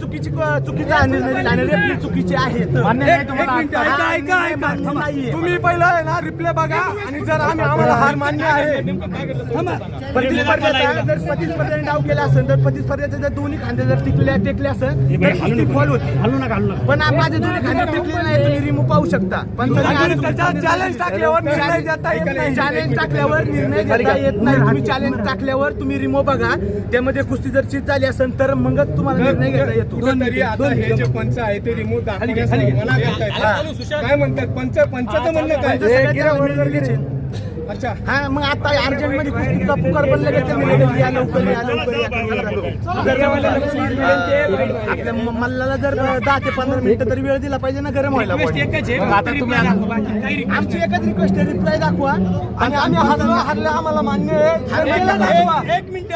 चुकीची चुकीचा निर्णय चुकीचे. तुम्ही पहिलं आहे ना रिप्ले बघा. आणि जर आम्ही आम्हाला हार मान्य आहे. जर प्रतिस्पर्ध्याने डाव केला असेल तर प्रतिस्पर्ध्याचे जर दोन्ही खांदे जर टिकले टेकले असेल तर फॉल होती. पण माझे दोन्ही खांदे टिकले नाही तुम्ही रिमूव्ह पाहू शकता. पण चॅलेंज टाकल्यावर निर्णय देता येत नाही. चॅलेंज टाकल्यावर निर्णय घेता येत नाही. तुम्ही चॅलेंज टाकल्यावर तुम्ही रिमूव्ह बघा. त्यामध्ये कुस्ती जर चित झाली असेल तर मगच तुम्हाला निर्णय घेता येतो. कुठंतरी आता हे जे पंच आहे ते रिमूव्ह दाखवण्यास मना करतायत काय म्हणतात? पंच पंचाचं म्हणणं पंच काय? सगळ्यात निर्णय. अच्छा. हा मग आता अर्जंटमध्ये कुस्तीचा पुकार बनला की त्यांनी लगेच या लवकर या लवकर या. जर आपल्या मल्लाला जर दहा ते पंधरा मिनिटं तरी वेळ दिला पाहिजे ना गरम व्हायला पाहिजे. आता तुम्ही आमची एकच रिक्वेस्ट आहे रिप्लाय दाखवा. आणि आम्ही हरलो हरले आम्हाला मान्य आहे. एक मिनिट.